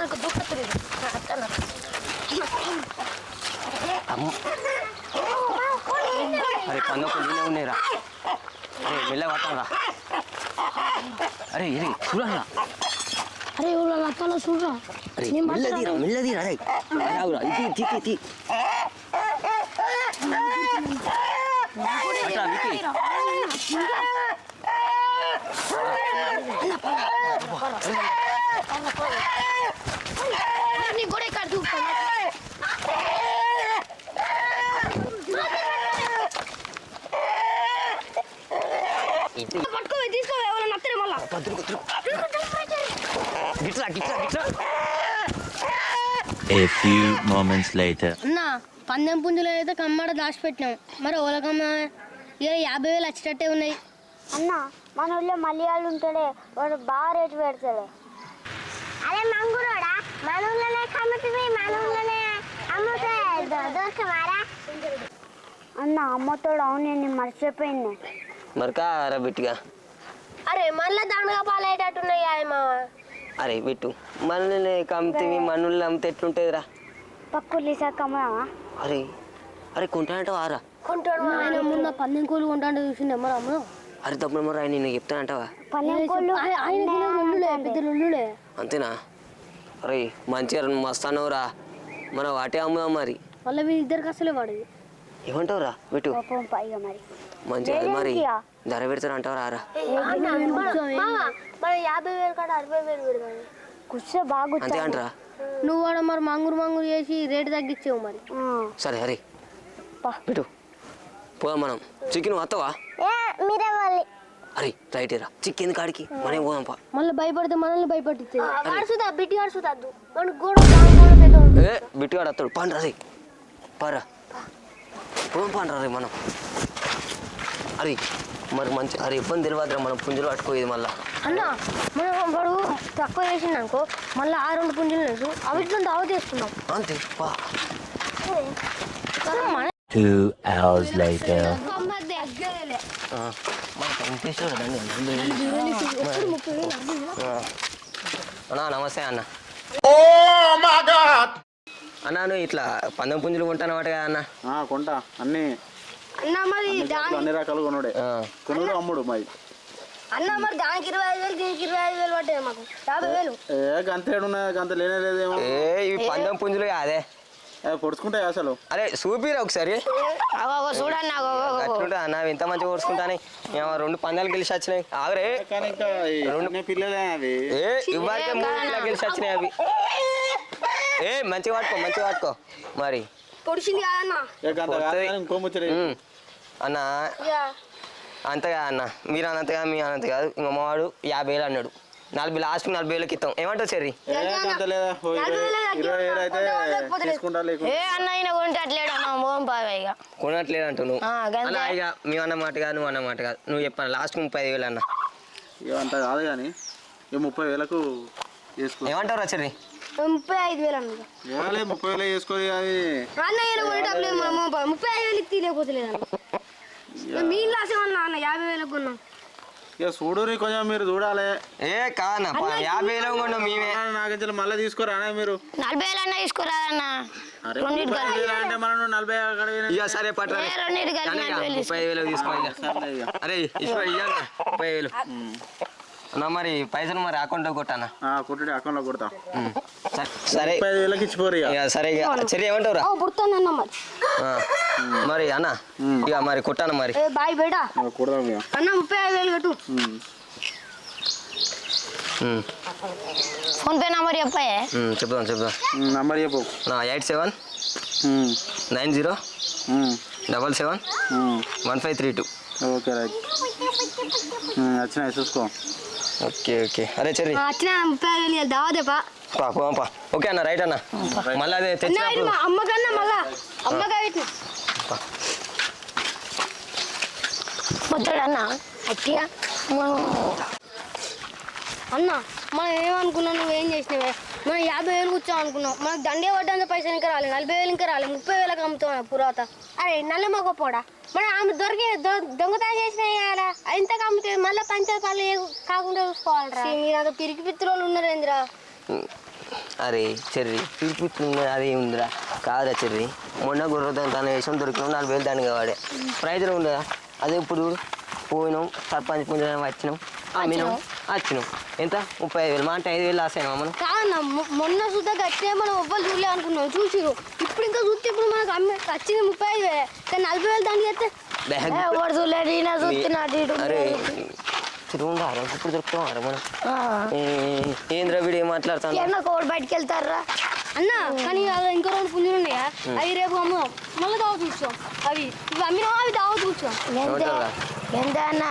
నాకు దుఃఖలేదు అమ్మ అరే పన్నొక్క నీనే ఉన్నాయిరా అరే మెల్ల పట్టరా అరే ఇది చూడరా అరే ఇవ్వ లత్తాలో చూడరా అరే నేను మెల్లదిరా మెల్లదిరా అరే అరే ఆగురా ఇది తీ తీ తీ అట్లా వికి నీ కూడా ఇక్కడ చూస్తాను ఇది పట్టుకో తీసుకో ఎవరైనా నత్తరే మళ్ళా తిరుగు తిరుగు గిట్రా గిట్రా గిట్రా A few moments later. అన్న పందెం పుంజులు అయితే కమ్మడ దాచిపెట్టినాం మరి ఓలకమ్మ ఇక యాభై వేలు వచ్చేటట్టే ఉన్నాయి అన్న మన ఊళ్ళో మలయాళు ఉంటాడే వాడు బాగా రేటు పెడతాడు. అదే మంగురోడా మన ఊళ్ళోనే కమ్ముతుంది మన ఊళ్ళోనే అమ్ముతే దొరకమారా అన్న అమ్మతోడు అవును నేను మర్చిపోయింది మరకా రా బిట్టుగా. అరే మళ్ళీ దండగా పాలయ్యేటట్టున్నాయి మామ అరే బిట్టు మనల్ని కమ్మితే మనల్ని అమ్మితే ఎట్లుంటుందిరా? పక్కులు కమ్మదామా? అరే అరే కొంటానంట వారా? కొంటాడు ఆయన ముందు పందెం కోళ్ళు కొంటాడు చూసిండే మరి అమ్మ అరే తప్పుడు మరి ఆయన నేను చెప్తానంటావా అంతేనా? అరే మంచిగా మస్తానవురా. మనం వాటే అమ్ముదాం మరి. మళ్ళీ వీళ్ళిద్దరికి అసలే పడేది ఏమంటావురా? బిట్టు కోపం పైగా మరి. మంచిగా మరి? ధర రా పెడదాం కూర్చో బాగా అంతే. అంటారా? నువ్వు వాడు మరి మంగురు మంగురు చేసి రేటు తగ్గించావు మరి. సరే అరే. బిట్టు పోదాం మనం. చికెన్ వస్తావా మీరే వాళ్ళు అరే రైట్ రా చికెన్ కాడికి. మనం పోదాం పా. మళ్ళీ భయపడితే మనల్ని భయపడితే అడుసుదా బిట్టి అడుసుతాద్దు మన గోడ. ఏ బిట్టుగాడు వస్తాడు. పండ్రా రే పారా పోదాం పండ్రా రే మనం. అరే మరి మంచి అరే ఇబ్బంది తెలియదురా మనం పుంజులు పట్టుకోయేది మళ్ళా. అన్న మనం వాడు తక్కువ చేసిండు అనుకో మళ్ళీ ఆ రెండు పుంజులు లేదు. అవిట్లో దావ చేసుకున్నాం అంతే పా. Two hours later. ఆ, మనకు ఎంత ఇష్టం కదండి అన్నా నమస్తే అన్న. అన్నా నువ్వు ఇట్లా పందెం పుంజులు కొంటాను వాట కదా అన్న. ఆ, కొంటా. అన్ని. అన్న రకాలు కొనుడే. కొనుడు అమ్ముడు మరి. అన్న మరి దానికి ఇరవై ఐదు వేలు దీనికి ఇరవై ఐదు వేలు పట్టాయి మాకు. యాభై వేలు. ఏ గంత ఏడున్నాయి గంత లేనే లేదేమో. ఏ ఇవి పందెం పుంజులు కాదే. పొడుచుకుంటాయి అసలు? అరే చూపిరా ఒకసారి. చూడండి అట్లుంటా అన్న? ఇంత మంచిగా ఓడుచుకుంటానే ఏమో రెండు పందాలు గెలిచి వచ్చినాయి ఆగరే కానీ ఇంకా ఈ చిన్న పిల్లలే అవి. ఏ ఇవ్వడానికి మూడు గెలిచి వచ్చినాయి అవి. ఏ మంచిగా పట్టుకో మంచిగా పట్టుకో మరి. కాదు. అన్న అంతగా అన్న. మీరు అనంతగా మీ అనంత కాదు. ఇంకో మావాడు యాభై వేలు అన్నాడు. నలభై లాస్ట్ నలభై వేలకి ఇస్తాం ఏమంటావు చెర్రీ? ఏ వేలు అన్న అయినా అన్న ఇక. కొనట్లేదు అంటావు నువ్వు ఇక మేము అన్న మాట కాదు నువ్వు అన్న మాట కాదు. నువ్వు చెప్పాను లాస్ట్ ముప్పై ఐదు వేలు అన్న. అంత కాదు కానీ ఇక ముప్పై వేలకు చేసుకో. ఏమంటావు చెర్రీ? ముప్పై ఐదు వేలు అన్న. ముప్పై వేలు వేసుకోవాలి అన్న కొనేటప్పుడు ముప్పై ఐదు వేలు అన్న. మీ లాస్ ఏమన్నా అన్న యాభై వేలకు కొన్నాం? ఇక చూడురి కొంచెం మీరు చూడాలి. ఏ కాదన్న యాభై వేలు కొన్నాం మేమే. నాకు మళ్ళీ తీసుకోరా మీరు. నలభై వేలు అన్న ముప్పై వేలు అంటే మనం నలభై. ఇక సరే పట్టరా అన్న, ముప్పై వేలు. అరే ఇష్టం ఇయ్యన్న ముప్పై వేలు. అన్న మరి పైసలు మరి అకౌంట్లో కొట్టన్న ఆ, కొట్టుడి అకౌంట్లో కొడతా. సరే. వేలకి ఇచ్చిపోరు ఇక ఇక సరే ఇక సరే ఏమంటావురా? పుడతానన్న మరి. మరి అన్న ఇక మరి కొట్టాను మరి? ఏ బాయ్ బేటా కొడదాం ఇక. అన్న ముప్పై ఐదు వేలు కట్టు. ఫోన్ పే నెంబర్ చెప్పాయే చెప్దాం చెప్దాం. నంబర్ చెప్పు. నా eight seven nine zero double seven. One five three two. Okay right. వచ్చినాయి చూసుకో. Okay okay. అరే చెర్రి. వచ్చిన ముప్పై ఐదు వేలు దావాదేపా పా పోదాం పా. ఓకే అన్న రైట్ అన్న. మళ్ళీ అదే మా అమ్మకన్నా మళ్ళా. అమ్మకాయ వద్దాడన్న అట్టిగా. అన్న మనం ఏమనుకున్నా నువ్వేం చేసినావే? మనం యాభై వేలు కూర్చోం అనుకున్నాం. మనకు దండే పడ్డంత పైసలు ఇంకా రాలేదు నలభై వేలు ఇంకా రాలేదు ముప్పై వేలకు అమ్ముతాం పురాత. అరే నల్ల మొగ పోడా మనం ఆమె దొరికే దొ- దొంగతనం చేసిన ఇంతకు అమ్మితే మళ్ళీ పంచాయతీ ఏ- కాకుండా చూసుకోవాలరా? మీరు అంత పిరికి పిత్తులు ఉన్నారు ఏందిరా అరే చెర్రి పిలిపిస్తుంది అది ఉందిరా. కాదురా చెర్రి మొన్న గుర్రదాన్ని తన వేసం దొరికినాం నాలుగు వేలు దానికి వాడే. ప్రైజ్లో ఉండదా అదే ఇప్పుడు పోయినాం సర్పంచ్ పుంజరం వచ్చినాం అమ్మినాం వచ్చినాం. ఎంత? ముప్పై ఐదు వేలు మా అంటే ఐదు వేలు లాస్ అయినా మనం కాదన్న మొన్న సుద్ధా గట్టినే మనం ఎవ్వరు చూడలే అనుకున్నాం. చూసిరు ఇప్పుడు ఇంకా చూస్తే ఇప్పుడు మనకు అమ్మే వచ్చింది ముప్పై ఐదు వేలే. కానీ నలభై వేలు దానికి అయితే ఎవరు చూడలే నేనే చూస్తున్నా అటు ఇటు. అరే తిరుగుండారా? ఇప్పుడు దొరుకుతాం మనం? ఏంద్రా వీడు ఏం మాట్లాడుతాను కోడి బయటికి వెళ్తారా? అన్న కానీ ఇంకో అవి రేపు అమ్ముదాం మళ్ళీ దావ చూస్తాం అవి ఇవి అమ్మినా అవి దావ చూస్తాం ఏమంటారా ఎంత అన్న